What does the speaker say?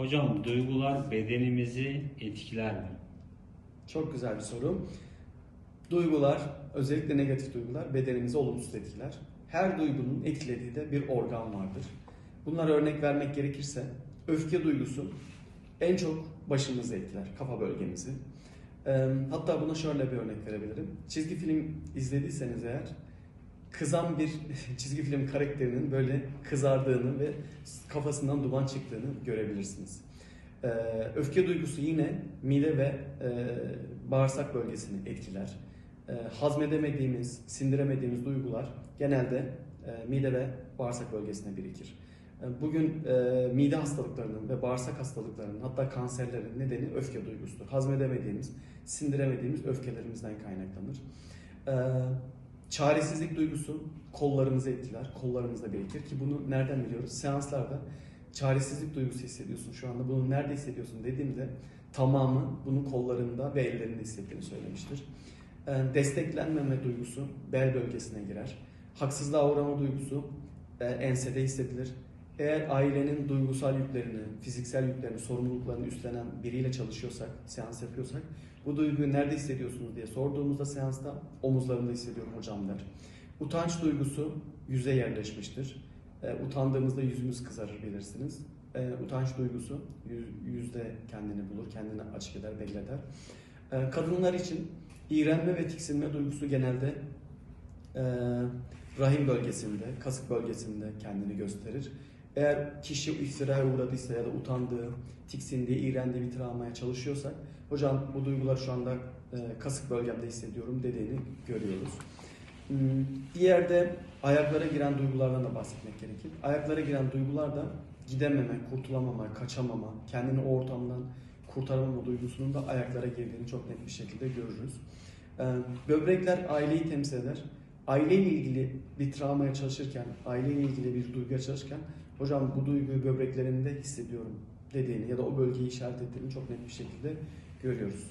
Hocam duygular bedenimizi etkiler mi? Çok güzel bir soru. Duygular, özellikle negatif duygular bedenimizi olumsuz etkiler. Her duygunun etkilediği de bir organ vardır. Bunlara örnek vermek gerekirse öfke duygusu en çok başımızı etkiler, kafa bölgemizi. Hatta buna şöyle bir örnek verebilirim. Çizgi film izlediyseniz eğer kızan bir çizgi film karakterinin böyle kızardığını ve kafasından duman çıktığını görebilirsiniz. Ee, öfke duygusu yine mide ve e, bağırsak bölgesini etkiler. Ee, hazmedemediğimiz, sindiremediğimiz duygular genelde e, mide ve bağırsak bölgesine birikir. Ee, Bugün e, mide hastalıklarının ve bağırsak hastalıklarının hatta kanserlerin nedeni öfke duygusudur. Hazmedemediğimiz, sindiremediğimiz öfkelerimizden kaynaklanır. Ee, çaresizlik duygusu kollarımızı etkiler, kollarımızda birikir ki bunu nereden biliyoruz? Seanslarda çaresizlik duygusu hissediyorsun şu anda. Bunu nerede hissediyorsun dediğimde tamamı bunu kollarında ve ellerinde hissettiğini söylemiştir. Ee, Desteklenmeme duygusu bel bölgesine girer. Haksızlığa uğrama duygusu e, ensede hissedilir. Eğer ailenin duygusal yüklerini, fiziksel yüklerini, sorumluluklarını üstlenen biriyle çalışıyorsak, seans yapıyorsak bu duyguyu nerede hissediyorsunuz diye sorduğumuzda seansta omuzlarımda hissediyorum hocam der. Utanç duygusu yüze yerleşmiştir. E, utandığımızda yüzümüz kızarır bilirsiniz. E, utanç duygusu yüz- yüzde kendini bulur, kendini açık eder, belli eder. E, kadınlar için iğrenme ve tiksinme duygusu genelde e, rahim bölgesinde, kasık bölgesinde kendini gösterir. Eğer kişi iftiraya uğradıysa ya da utandığı, tiksindiği, iğrendiği bir travmaya çalışıyorsak, hocam bu duyguları şu anda e, kasık bölgemde hissediyorum dediğini görüyoruz. Hmm, Diğer de ayaklara giren duygulardan da bahsetmek gerekir. Ayaklara giren duygular da gidememe, kurtulamama, kaçamama, kendini o ortamdan kurtaramama duygusunun da ayaklara girdiğini çok net bir şekilde görürüz. Böbrekler aileyi temsil eder. Aileyle ilgili bir travmaya çalışırken, aileyle ilgili bir duyguya çalışırken hocam bu duyguyu böbreklerimde hissediyorum dediğini ya da o bölgeyi işaret ettiğini çok net bir şekilde görüyoruz.